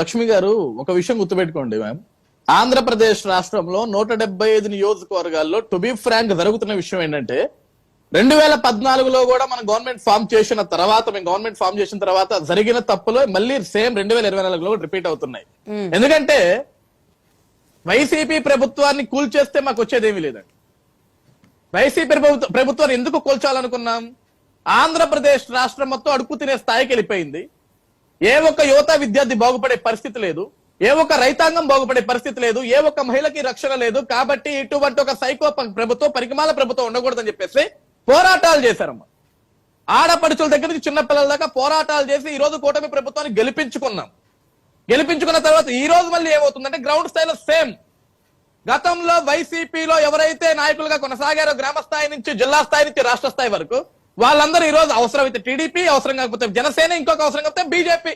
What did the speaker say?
లక్ష్మి గారు ఒక విషయం గుర్తుపెట్టుకోండి మ్యామ్ ఆంధ్రప్రదేశ్ రాష్ట్రంలో నూట డెబ్బై ఐదు నియోజకవర్గాల్లో టు బి ఫ్రాంక్ జరుగుతున్న విషయం ఏంటంటే రెండు వేల పద్నాలుగులో కూడా మనం గవర్నమెంట్ ఫామ్ చేసిన తర్వాత మేము గవర్నమెంట్ ఫామ్ చేసిన తర్వాత జరిగిన తప్పులు మళ్ళీ సేమ్ రెండు వేల ఇరవై నాలుగులో రిపీట్ అవుతున్నాయి. ఎందుకంటే వైసీపీ ప్రభుత్వాన్ని కూల్చేస్తే మాకు వచ్చేదేమీ లేదండి. వైసీపీ ప్రభుత్వ ప్రభుత్వాన్ని ఎందుకు కూల్చాలనుకున్నాం? ఆంధ్రప్రదేశ్ రాష్ట్రం మొత్తం అడుగు తినే స్థాయికి వెళ్ళిపోయింది. ఏ ఒక్క యువత విద్యార్థి బాగుపడే పరిస్థితి లేదు ఏ ఒక్క రైతాంగం బాగుపడే పరిస్థితి లేదు ఏ ఒక్క మహిళకి రక్షణ లేదు కాబట్టి ఇటువంటి ఒక సైకో ప్రభుత్వం పరికమాల ప్రభుత్వం ఉండకూడదని చెప్పేసి పోరాటాలు చేశారమ్మా. ఆడపడుచుల దగ్గర నుంచి చిన్నపిల్లల దాకా పోరాటాలు చేసి ఈ రోజు కూటమి ప్రభుత్వాన్ని గెలిపించుకున్నాం. గెలిపించుకున్న తర్వాత ఈ రోజు మళ్ళీ ఏమవుతుందంటే గ్రౌండ్ స్థాయిలో సేమ్ గతంలో వైసీపీలో ఎవరైతే నాయకులుగా కొనసాగారో గ్రామ స్థాయి నుంచి జిల్లా స్థాయి నుంచి రాష్ట్ర స్థాయి వరకు వాళ్ళందరూ ఈ రోజు అవసరమైతే టీడీపీ అవసరం కాకపోతే జనసేన ఇంకొక అవసరం కాకపోతే బీజేపీ.